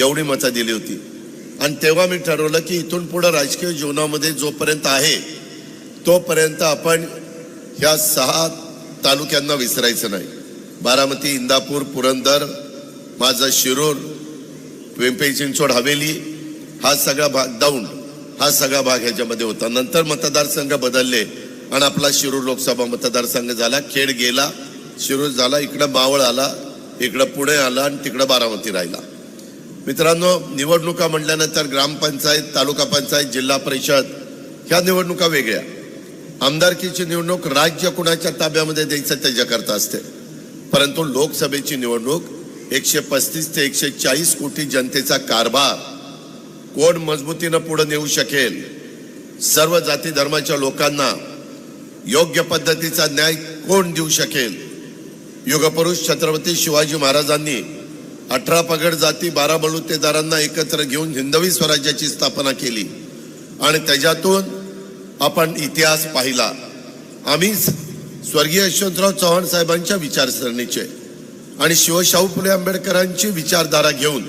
एवढी मतं दिली होती. आणि तेव्हा मी ठरवलं की इथून पुढं राजकीय जीवनामध्ये जोपर्यंत आहे तोपर्यंत आपण ह्या सहा तालुक्यांना विसरायचं नाही. बारामती इंदापूर पुरंदर माझं शिरूर पिंपरी चिंचवड हवेली हा सगळा भाग दौंड हा सगळा भाग ह्याच्यामध्ये होता. नंतर मतदारसंघ बदलले आणि आपला शिरूर लोकसभा मतदारसंघ झाला. खेड गेला शिरूर झाला इकडं मावळ आला इकडं पुणे आला आणि तिकडं बारामती राहिला. मित्रांनो निवडणुका म्हटल्यानंतर ग्रामपंचायत तालुका पंचायत जिल्हा परिषद ह्या निवडणुका वेगळ्या. आमदारकीची निवडणूक राज्य कुणाच्या ताब्यामध्ये द्यायचं त्याच्याकरता असते. परंतु लोकसभेची निवडणूक एकशे पस्तीस ते एकशे चाळीस कोटी जनतेचा कारभार कोण मजबूतीनं पुढे नेऊ शकेल? सर्व जाती धर्माच्या लोकांना योग्य पद्धतीचा न्याय कोण देऊ शकेल? युगपुरुष छत्रपती शिवाजी महाराजांनी अठरा पगड जाती बारा बलुतेदारांना एकत्र घेऊन हिंदवी स्वराज्याची स्थापना केली. आणि त्याच्यातून आपण इतिहास पाहिला. आम्ही स्वर्गीय यशवंतराव चव्हाण साहेबांच्या विचारसरणीचे आणि शिवशाहू फुले आंबेडकरांची विचारधारा घेऊन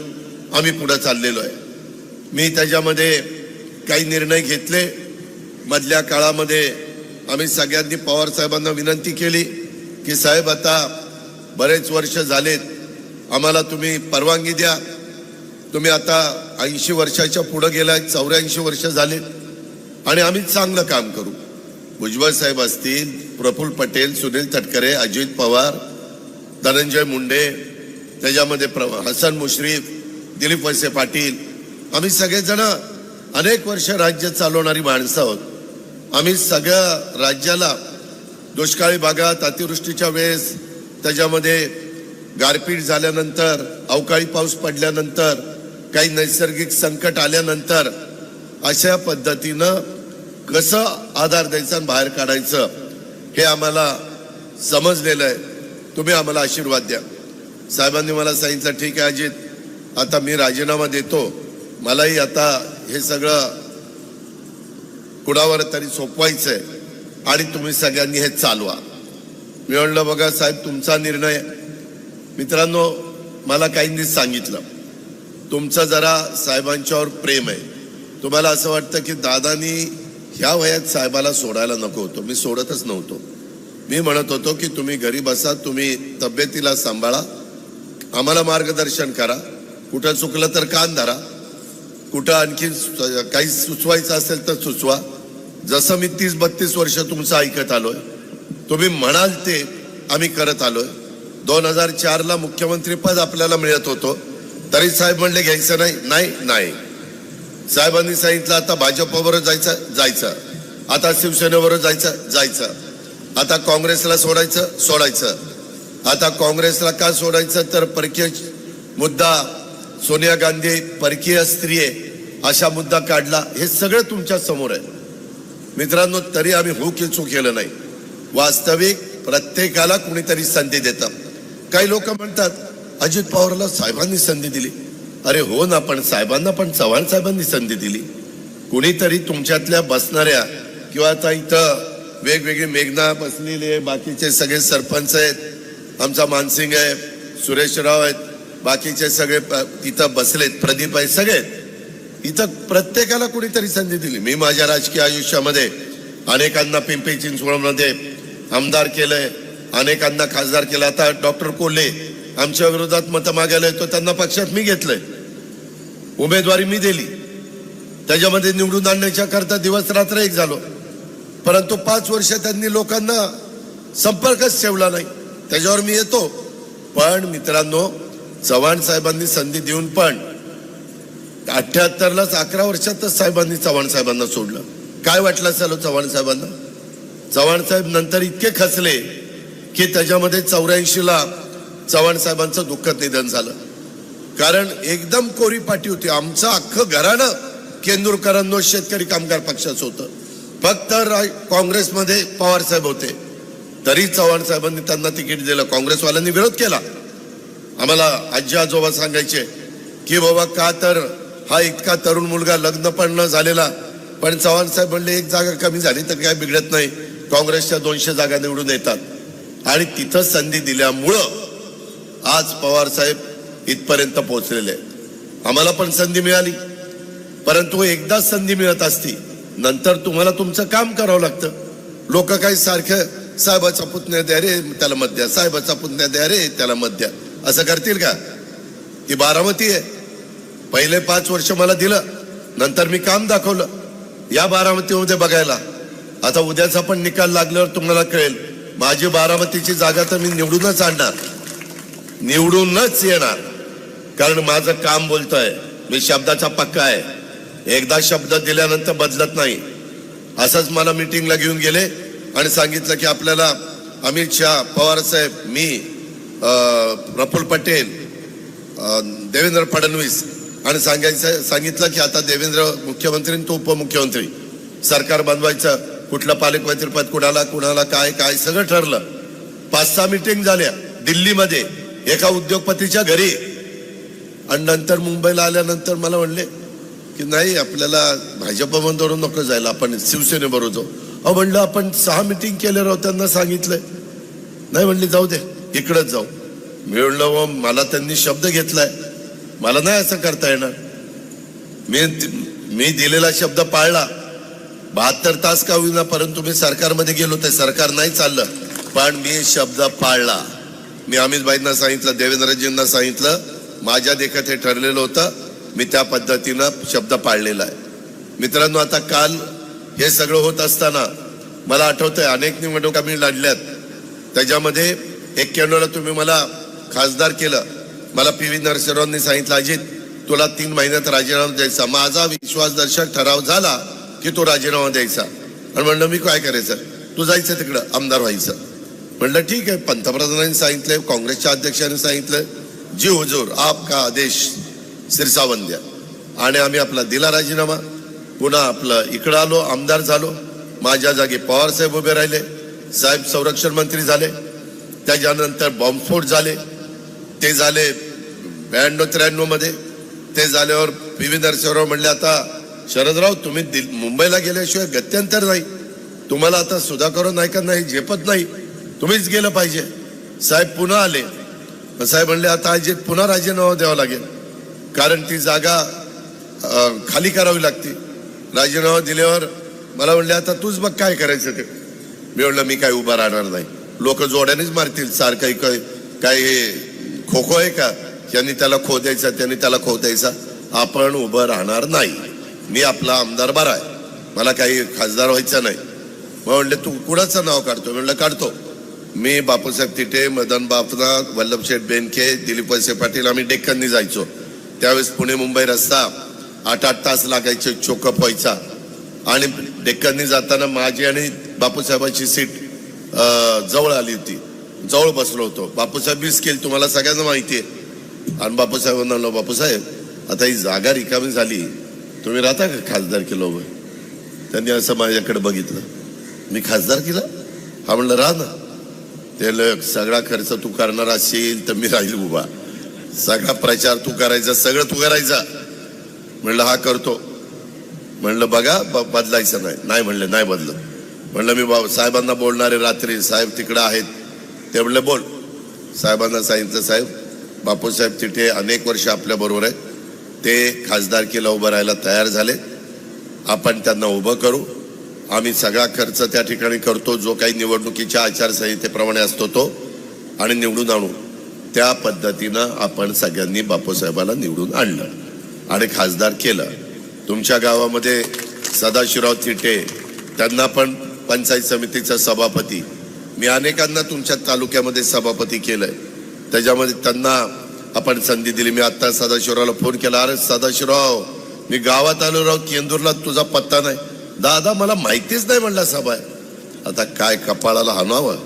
आम्ही पुढे चाललेलो आहे. मी त्याच्यामध्ये काही निर्णय घेतले. मधल्या काळामध्ये आम्ही सगळ्यांनी पवार साहेबांना विनंती केली की साहेब आता बरेच वर्ष झालेत आम्हाला तुम्ही परवानगी द्या. तुम्ही आता ऐंशी वर्षाच्या पुढं गेलाय चौऱ्याऐंशी वर्ष झाले आणि आम्ही चांगलं काम करू. भुजबळ साहेब असतील प्रफुल्ल पटेल सुनील तटकरे अजित पवार धनंजय मुंडे त्याच्यामध्ये प्र हसन मुश्रीफ दिलीप वळसे पाटील आम्ही सगळेजण अनेक वर्ष राज्य चालवणारी माणसं आहोत. आम्ही सगळ्या राज्याला दुष्काळी भागात अतिवृष्टीच्या वेळेस त्याच्यामध्ये गारपीट झाल्यानंतर अवकाळी पाऊस पडल्यानंतर काही नैसर्गिक संकट आल्यानंतर अशा पद्धतीनं कसं आधार द्यायचा आणि बाहेर काढायचं हे आम्हाला समजलेलं आहे. तुम्ही आम्हाला आशीर्वाद द्या. साहेबांनी मला सांगितलं ठीक आहे अजित आता मी राजीनामा देतो. मलाही आता हे सगळं कुणावर तरी सोपवायचं आहे आणि तुम्ही सगळ्यांनी हे चालवा. मी म्हणलं बघा साहेब तुमचा निर्णय मित्रांनो मला काहींनी सांगितलं. तुमचं जरा साहेबांच्यावर प्रेम आहे. तुम्हाला असं वाटतं की दादानी ह्या वयात साहेबाला सोडायला नको होतो. मी सोडतच नव्हतो. मी म्हणत होतो की तुम्ही घरी बसा तुम्ही तब्येतीला सांभाळा. आम्हाला मार्गदर्शन करा. कुठं चुकलं तर कान धरा. कुठं आणखी काही सुचवायचं असेल तर सुचवा. जसं मी तीस बत्तीस वर्ष तुमचं ऐकत आलोय तुम्ही म्हणाल ते आम्ही करत आलोय. दोन हजार चारला मुख्यमंत्रीपद आपल्याला मिळत होतो. तरी साहेब म्हणले घ्यायचं नाही. नाही नाही. साहेबांनी सांगितलं आता भाजपवर जायचं जायचं. आता शिवसेनेवर जायचं जायचं. आता काँग्रेसला सोडायचं सोडायचं. आता काँग्रेसला का सोडायचं? तर परकीय मुद्दा सोनिया गांधी परकीय स्त्री आहे अशा मुद्दा काढला. हे सगळं तुमच्यासमोर आहे. मित्रांनो तरी आम्ही हो किचू केलं नाही. वास्तविक प्रत्येकाला कुणीतरी संधी देतं. काही लोक म्हणतात अजित पवारला साहेबांनी संधी दिली. अरे हो ना पण साहेबांना पण चव्हाण साहेबांनी संधी दिली. कुणीतरी तुमच्यातल्या बसणाऱ्या किंवा आता इथं वेगवेगळी मेघना बसलेले बाकीचे सगळे सरपंच आहेत आमचा मानसिंग आहे सुरेशराव आहेत बाकीचे सगळे प- इथं बसलेत प्रदीप आहे सगळे इथं प्रत्येकाला कुणीतरी संधी दिली. मी माझ्या राजकीय आयुष्यामध्ये अनेकांना पिंपरी चिंचवडमध्ये आमदार केलंय अनेकांना खासदार केला. आता डॉक्टर कोल्हे आमच्या विरोधात मतं मागायला येतो त्यांना पक्षात मी घेतलंय. उमेदवारी मी दिली. त्याच्यामध्ये निवडून आणण्याच्या करता दिवस रात्र एक झालो. परंतु पाच वर्ष त्यांनी लोकांना संपर्कच ठेवला नाही. त्याच्यावर मी येतो. पण मित्रांनो चव्हाण साहेबांनी संधी देऊन पण अठ्याहत्तरलाच अकरा वर्षातच साहेबांनी चव्हाण साहेबांना सोडलं. काय वाटलं चालू हो चव्हाण साहेबांना? चव्हाण साहेब नंतर इतके खचले की त्याच्यामध्ये चौऱ्याऐंशीला चव्हाण साहेबांचं दुःखद निधन झालं. कारण एकदम कोरी पाठी होती. आमचं अख्खं घराणं केंदूरकरांनो शेतकरी कामगार पक्षाचं होतं. फक्त रा- काँग्रेसमध्ये पवार साहेब होते. तरी चव्हाण साहेबांनी त्यांना तिकीट दिलं. काँग्रेसवाल्यांनी विरोध केला. आम्हाला आजी आजोबा सांगायचे की बाबा का तर हा इतका तरुण मुलगा लग्न पण न झालेला पण चव्हाण साहेब म्हणले एक जागा कमी झाली तर काय बिघडत नाही. काँग्रेसच्या दोनशे जागा निवडून येतात. आणि तिथं संधी दिल्यामुळं आज पवार साहेब इथपर्यंत पोहोचलेले. आहेत आम्हाला पण संधी मिळाली. परंतु एकदाच संधी मिळत असती नंतर तुम्हाला तुमचं काम करावं लागतं. लोक काही सारखं साहेबाचा पुतण्या द्या रे त्याला मत द्या. साहेबाचा पुतण्या द्या रे त्याला मत द्या. असं करतील का? ती बारामती आहे. पहिले पाच वर्ष मला दिलं नंतर मी काम दाखवलं. या बारामतीमध्ये बघायला. आता उद्याचा पण निकाल लागल्यावर तुम्हाला कळेल. माझी बारामतीची जागा तर मी निवडूनच आणणार. निवडूनच येणार. कारण माझं काम बोलतोय. मी शब्दाचा पक्का आहे. एकदा शब्द दिल्यानंतर बदलत नाही. असंच मला मिटिंगला घेऊन गेले आणि सांगितलं की आपल्याला अमित शहा पवार साहेब मी प्रफुल प्रफुल्ल पटेल देवेंद्र फडणवीस आणि सांगायचं सांगितलं की आता देवेंद्र मुख्यमंत्री आणि तो उपमुख्यमंत्री. सरकार बनवायचं. कुठलं पालकमंत्री पद कुणाला कुणाला काय काय सगळं ठरलं. पाच सहा मिटिंग झाल्या दिल्लीमध्ये एका उद्योगपतीच्या घरी. आणि नंतर मुंबईला आल्यानंतर मला म्हणले की नाही आपल्याला भाजपमधून नको जायला आपण शिवसेनेबरोबर जाऊ. अहो म्हणलं आपण सहा मिटिंग केले राहू त्यांना सांगितलंय. नाही म्हणले जाऊ दे इकडंच जाऊ. मी म्हणलं "व मला त्यांनी शब्द घेतलाय. मला नाही असं करता येणार. मी मी दिलेला शब्द पाळला. बहात्तर तास का होईना परंतु मी सरकारमध्ये गेलो ते सरकार नाही चाललं. पण मी शब्द पाळला. मी अमितभाईंना सांगितलं देवेंद्रजींना सांगितलं माझ्या देखत हे ठरलेलं होतं. मी त्या पद्धतीनं शब्द पाळलेला आहे. मित्रांनो आता काल हे सगळं होत असताना मला आठवतंय अनेक निवडणुका मी लढल्यात. त्याच्यामध्ये एक्क्याण्णवला तुम्ही मला खासदार केलं. मला पी व्ही नरसिंहरावांनी सांगितलं अजित तुला तीन महिन्यात राजीनामा द्यायचा. माझा विश्वासदर्शक ठराव झाला की तो राजीनामा द्यायचा. आणि म्हणलं मी काय करायचं? तू जायचं तिकडं आमदार व्हायचं. म्हणलं ठीक आहे. पंतप्रधानांनी सांगितलंय काँग्रेसच्या अध्यक्षांनी सांगितलं जी हुजूर आपका आदेश सिरसावन द्या आणि आम्ही आपला दिला राजीनामा. पुन्हा आपलं इकडं आलो आमदार झालो. माझ्या जागी पवार साहेब उभे राहिले. साहेब संरक्षण मंत्री झाले. त्याच्यानंतर बॉम्बस्फोट झाले. ते झाले ब्याण्णव त्र्याण्णवमध्ये. ते झाल्यावर पी व्ही नरसिंहराव म्हणले आता शरदराव तुम्ही दिल- मुंबईला गेल्याशिवाय गत्यंतर नाही. तुम्हाला आता सुधाकर नायकांना नाही झेपत नाही. तुम्हीच गेलं पाहिजे. साहेब पुन्हा आले. साहेब म्हणले आता अजित पुन्हा राजीनामा द्यावा लागेल. कारण ती जागा खाली करावी लागते. राजीनामा दिल्यावर मला म्हणले आता तूच बघ काय करायचं ते. मी म्हणलं मी काय उभा राहणार नाही. लोक जोड्यानेच मारतील. सारखं काय काय हे खो खो आहे का? त्यांनी त्याला खो द्यायचा त्यांनी त्याला खो द्यायचा. आपण उभं राहणार नाही. मी आपला आमदार बरा आहे. मला काही खासदार व्हायचं नाही. मग म्हणले तू कुणाचं नाव काढतो म्हणलं काढतो. मी बापूसाहेब तिटे मदन बापना वल्लभशेठ बेनके दिलीप वळसे पाटील आम्ही डेक्कननी जायचो. त्यावेळेस पुणे मुंबई रस्ता आठ आठ तास लागायचे चोकअप व्हायचा. आणि डेक्कननी जाताना माझी आणि बापूसाहेबांची सीट जवळ आली होती. जवळ बसलो होतो. बापूसाहेब वीस केली तुम्हाला सगळ्यांना माहिती आहे. आणि बापूसाहेबांना म्हणलं बापूसाहेब आता ही जागा रिकामी झाली. तुम्ही राहता का खासदार केलं उभं त्यांनी असं माझ्याकडे बघितलं. मी खासदार केला हा म्हणलं राह ना. ते सगळा खर्च तू करणार असेल तर मी राहील उभा सगळा प्रचार तू करायचा सगळं तू करायचा. म्हणलं हा करतो. म्हणलं बघा ब- बदलायचं नाही. नाही म्हणलं नाही बदलत. म्हणलं मी बा- साहेबांना बोलणारे रात्री साहेब तिकडं आहेत. ते म्हणलं बोल. साहेबांना सांगितलं साहेब बापूसाहेब तिथे अनेक वर्ष आपल्याबरोबर आहे ते खासदारकीला उभं राहायला तयार झाले आपण त्यांना उभं करू. आम्ही सगळा खर्च त्या ठिकाणी करतो जो काही निवडणुकीच्या आचारसंहितेप्रमाणे असतो तो आणि निवडून आणू. त्या पद्धतीनं आपण सगळ्यांनी बापूसाहेबाला निवडून आणलं आणि खासदार केलं. तुमच्या गावामध्ये सदाशिवराव थिटे त्यांना पण पंचायत समितीचा सभापती. मी अनेकांना तुमच्या तालुक्यामध्ये सभापती केलं आहे त्याच्यामध्ये त्यांना आपण संधी दिली. मी आता सदाशिवरावला फोन केला. अरे सदाशिवराव मी गावात आलो राव केंदूरला तुझा पत्ता नाही. दादा मला माहितीच नाही म्हणला सभा. आता काय कपाळाला हाणावं?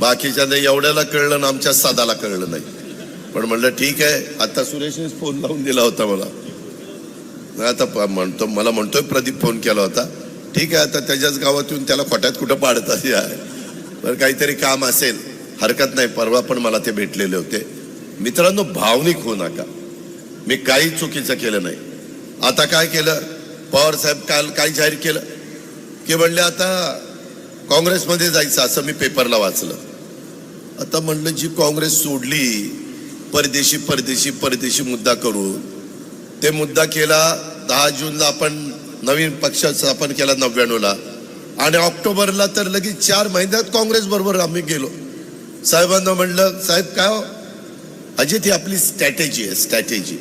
बाकीच्या एवढ्याला कळलं ना आमच्या सादाला कळलं नाही. पण म्हणलं ठीक आहे. आता सुरेशने फोन लावून दिला होता मला. नाही आता प- म्हणतो मला म्हणतोय प्रदीप फोन केला होता. ठीक आहे आता त्याच्याच गावात येऊन त्याला खोट्यात कुठं पाडतात या. तर काहीतरी काम असेल. हरकत नाही परवा पण मला ते भेटलेले होते. मित्रांनो भावनिक होऊ नका. मी काही चुकीचं केलं नाही. आता काय केलं? पवार साहेब काल काय जाहीर केलं. की म्हणले आता काँग्रेसमध्ये जायचं असं मी पेपरला वाचलं. आता म्हणलं जी काँग्रेस सोडली परदेशी परदेशी परदेशी मुद्दा करून ते मुद्दा केला दहा जूनला आपण नवीन पक्ष स्थापन केला नव्याण्णवला. आणि ऑक्टोबरला तर लगेच चार महिन्यात काँग्रेस बरोबर आम्ही गेलो. साहेबांना म्हणलं साहेब काय हो? अजित ही आपली स्ट्रॅटेजी आहे स्ट्रॅटेजी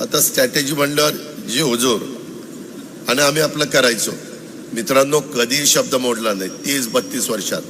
आता स्ट्रॅटेजी म्हणल्यावर जी हुजूर. आणि आम्ही आपलं करायचो. मित्रांनो कधी शब्द मोडला नाही. तीस बत्तीस वर्षात.